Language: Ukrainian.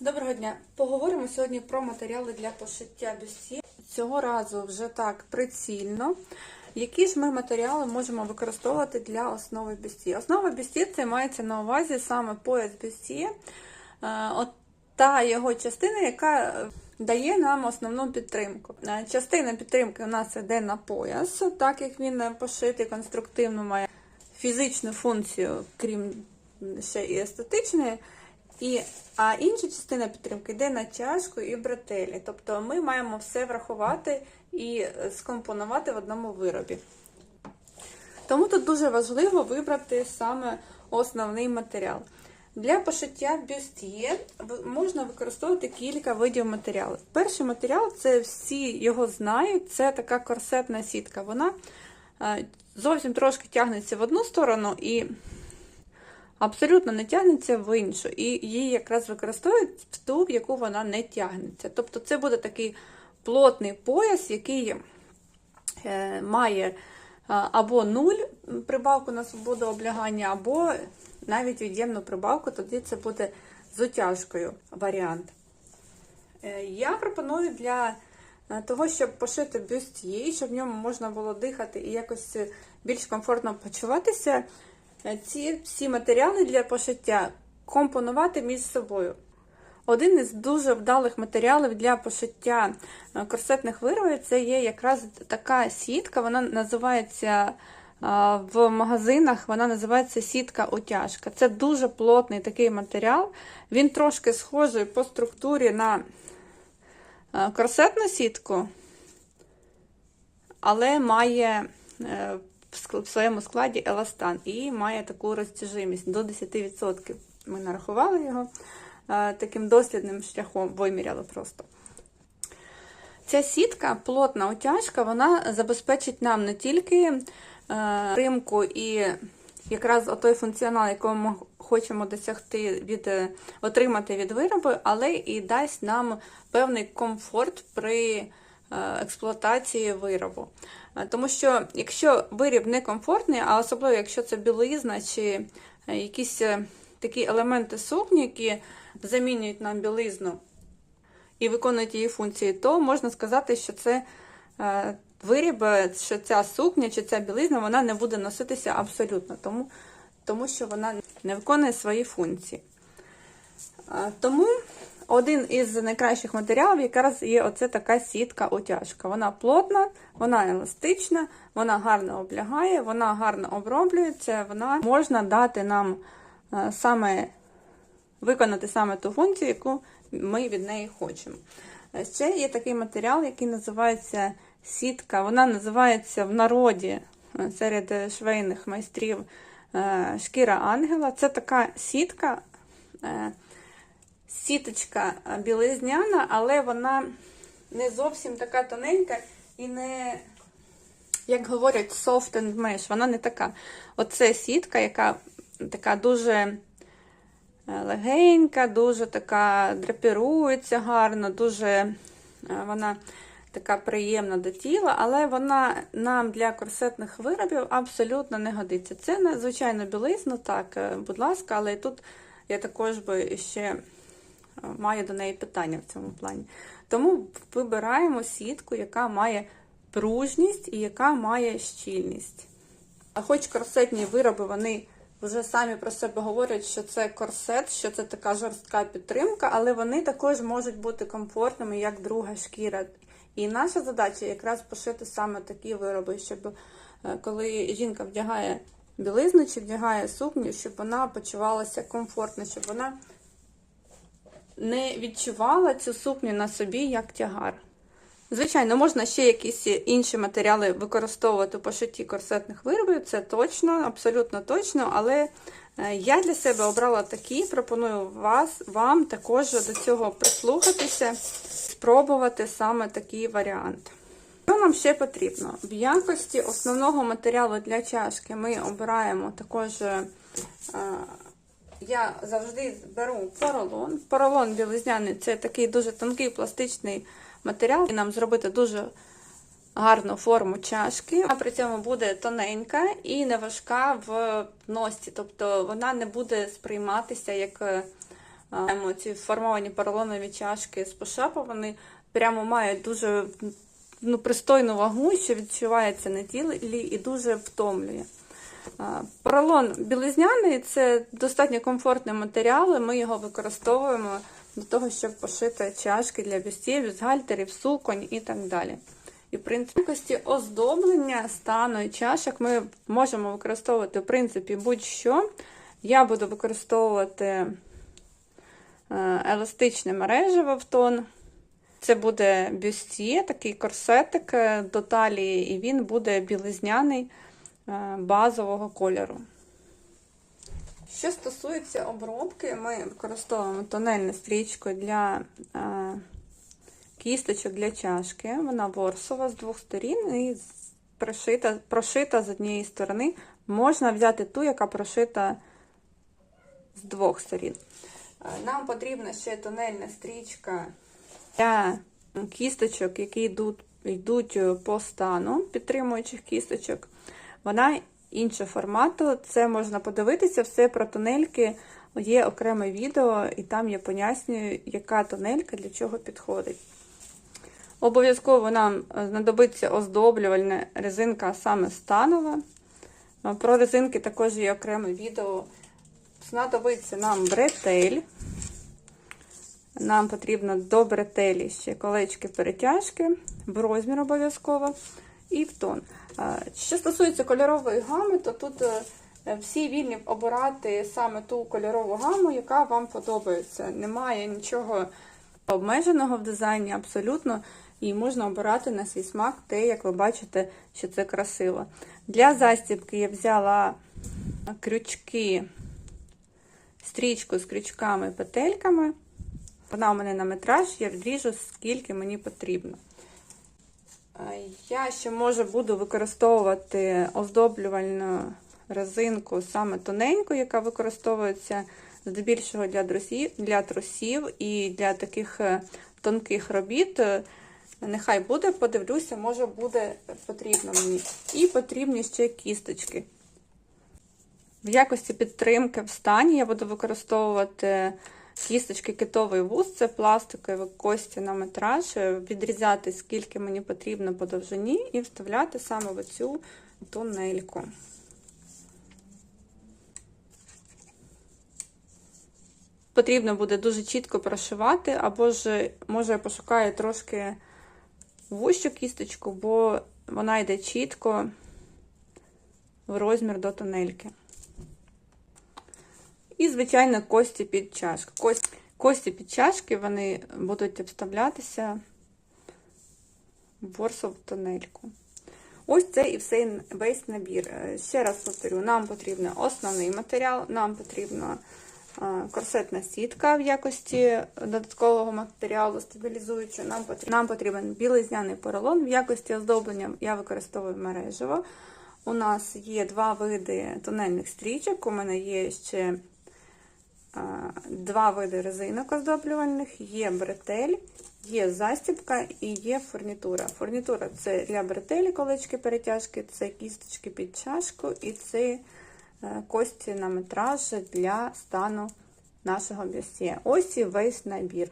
Доброго дня! Поговоримо сьогодні про матеріали для пошиття бюстів. Цього разу вже так прицільно. Які ж ми матеріали можемо використовувати для основи бюсті? Основа бюсті це мається на увазі саме пояс бюсті, е, от та його частина, яка дає нам основну підтримку. Е, Частина підтримки у нас йде на пояс, так як він пошитий конструктивно має фізичну функцію, крім ще і естетичної. І, а інша частина підтримки йде на чашку і бретелі. Тобто ми маємо все врахувати і е, скомпонувати в одному виробі. Тому тут дуже важливо вибрати саме основний матеріал. Для пошиття бюст'є можна використовувати кілька видів матеріалу. Перший матеріал це всі його знають, це така корсетна сітка. Вона е, зовсім трошки тягнеться в одну сторону і абсолютно не тягнеться в іншу. І її якраз використовують в ту, в яку вона не тягнеться. Тобто це буде такий плотний пояс, який е, має або нуль прибавку на свободу облягання, або навіть від'ємну прибавку, тоді це буде з утяжкою варіант. Е, Я пропоную для е, того, щоб пошити бюст'є, щоб в ньому можна було дихати і якось е, більш комфортно почуватися, е, ці всі матеріали для пошиття компонувати між собою. Один із дуже вдалих матеріалів для пошиття е, корсетних виробів це є якраз така сітка, вона називається в магазинах, вона називається сітка-утяжка. Це дуже плотний такий матеріал. Він трошки схожий по структурі на е, корсетну сітку, але має е, в своєму складі еластан і має таку розтяжимість до 10%. Ми нарахували його е, таким дослідним шляхом, виміряли просто. Ця сітка, плотна утяжка, вона забезпечить нам не тільки е, римку і якраз той функціонал, якого ми хочемо досягти від е, отримати від виробу, але і дасть нам певний комфорт при експлуатації виробу. Е, Тому що якщо виріб не комфортний, а особливо якщо це білизна чи е, якісь е, такі елементи сукні, які замінюють нам білизну і виконують її функції, то можна сказати, що це е, виріб, е, що ця сукня чи ця білизна вона не буде носитися абсолютно, тому, тому що вона не виконує свої функції. Е, Тому один із найкращих матеріалів якраз є оце така сітка-утяжка. Вона плотна, вона еластична, вона гарно облягає, вона гарно оброблюється, вона можна дати нам е, саме виконати саме ту функцію, яку ми від неї хочемо. Е, Ще є такий матеріал, який називається сітка. Вона називається в народі е, серед швейних майстрів шкіра ангела. Це така сітка, сіточка білизняна, але вона не зовсім така тоненька і не, як говорять, soft and mesh. Вона не така. Оце сітка, яка така дуже е, легенька, дуже така драпірується гарно, дуже е, вона така приємна до тіла, але вона нам для корсетних виробів абсолютно не годиться. Це надзвичайно білизна, так, е, будь ласка, але тут я також би ще маю до неї питання в цьому плані. Тому вибираємо сітку, яка має пружність і яка має щільність. А хоч корсетні вироби, вони вже самі про себе говорять, що це корсет, що це така жорстка підтримка, але вони також можуть бути комфортними, як друга шкіра. І наша задача якраз пошити саме такі вироби, щоб е, коли жінка вдягає білизну чи вдягає сукню, щоб вона почувалася комфортно, щоб вона не відчувала цю сукню на собі як тягар. Звичайно, можна ще якісь інші матеріали використовувати у пошитті корсетних виробів, це точно, абсолютно точно, але е, я для себе обрала такі, пропоную вас, вам також до цього прислухатися, спробувати саме такий варіант. Що нам ще потрібно? В якості основного матеріалу для чашки ми обираємо також. Я завжди беру поролон. Поролон білизняний це такий дуже тонкий пластичний матеріал, і нам зробити дуже гарну форму чашки, а при цьому буде тоненька і не важка в носці. Тобто вона не буде сприйматися як е, маємо ці формовані поролонові чашки з пошапу, вони прямо мають дуже ну, пристойну вагу, що відчувається на тілі і дуже втомлює. А, Поролон білизняний це достатньо комфортний матеріал, ми його використовуємо для того, щоб пошити чашки для бюстів, бюстгальтерів, суконь і так далі. І в принципі, оздоблення стану і чашок ми можемо використовувати в принципі будь-що. Я буду використовувати е, еластичне мережево в тон. Це буде бюстє, такий корсетик е, до талії, і він буде білизняний е, базового кольору. Що стосується обробки, ми використовуємо тонельну стрічку для е, кісточок для чашки. Вона ворсова з двох сторін і прошита, прошита з однієї сторони. Можна взяти ту, яка прошита з двох сторін. Е, Нам потрібна ще тонельна стрічка для кісточок, які йдуть, йдуть по стану підтримуючих кісточок. Вона іншого формату. Це можна подивитися, все про тонельки. Є окреме відео, і там я пояснюю, яка тонелька для чого підходить. Обов'язково нам знадобиться оздоблювальна резинка, саме станова. Про резинки також є окреме відео. Знадобиться нам бретель. Нам потрібно до бретелі ще колечки перетяжки, в розмір обов'язково і в тон. Що стосується кольорової гами, то тут е, всі вільні обирати саме ту кольорову гаму, яка вам подобається. Немає нічого обмеженого в дизайні абсолютно. І можна обирати на свій смак те, як ви бачите, що це красиво. Для застібки я взяла крючки, стрічку з крючками петельками. Вона у мене на метраж, я відріжу, скільки мені потрібно. Я ще може буду використовувати оздоблювальну резинку саме тоненьку, яка використовується здебільшого для трусів, для трусів і для таких е, тонких робіт. Е, Нехай буде, подивлюся, може буде потрібно мені. І потрібні ще кісточки. В якості підтримки в стані я буду використовувати кісточки китовий вуз, це пластикові кості на метраж, відрізати скільки мені потрібно по довжині, і вставляти саме в цю тунельку. Потрібно буде дуже чітко прошивати, або ж, може, я пошукаю трошки вущу кісточку, бо вона йде чітко в розмір до тунельки. І, звичайно, кості під чашку. Кості, кості під чашки вони будуть обставлятися в борсову тонельку. Ось це і все, весь набір. Е, Ще раз повторю, нам потрібен основний матеріал, нам потрібна е, корсетна сітка в якості додаткового матеріалу стабілізуючого. Нам потрібен, нам потрібен білизняний поролон. В якості оздоблення я використовую мережево. У нас є два види тонельних стрічок. У мене є ще два види резинок оздоблювальних, є бретель, є застібка і є фурнітура. Фурнітура це для бретелі колечки перетяжки, це кісточки під чашку і це е, кості на метраж для стану нашого бюстє. Ось і весь набір.